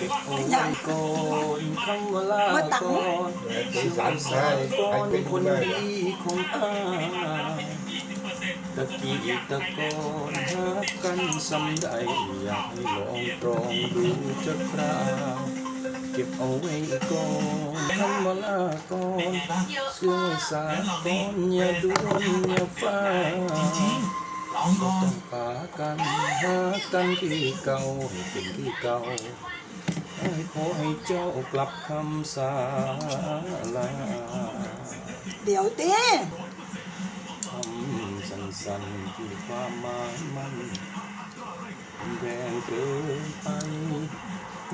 เก็บเอาไว้ก่อนคำว่าลาก่อนสีสันสาใช่ก่อไอ้นเป็นคคนนได้ดีของอายตะ ขอให้เจ้ากลับคำสาลาเดี๋ยวเต้คำสั้นๆที่ความหมายมันแรงเกินไป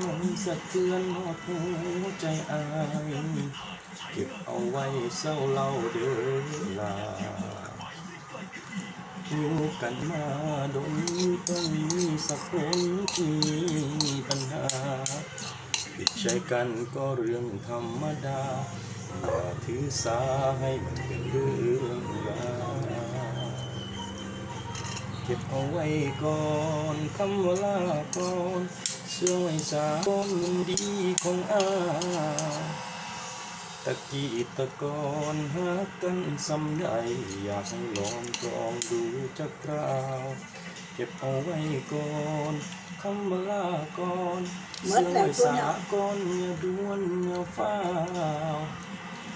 มันสะเทือนหมดหัวใจอายเก็บเอาไว้เศร้าเล่าเด้อลาอยู่กันมาดนต้องมีสักคนที่มีปัญหา ผิดใจกันก็เรื่องธรรมดาอย่าถือสาให้มันเป็นเรื่องราวเก็บเอาไว้ก่อนคำว่าลาก่อนช่วยสาคนดีของอาตะกี้ตะกอนหากันสำใดอยากให้ลองลองดูจะคราว เก็บเอาไว้ก่อนำว่าลาก่อนเหมือนแบบตัวสาเนี่ยก่อนอย่าด่วนอย่าฟ้าว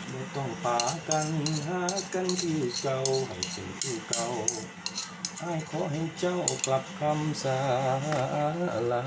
ไม่ต้องปากันหากันที่เก่าให้สิ่งที่เก่าให้ขอให้เจ้ากลับคำสาลา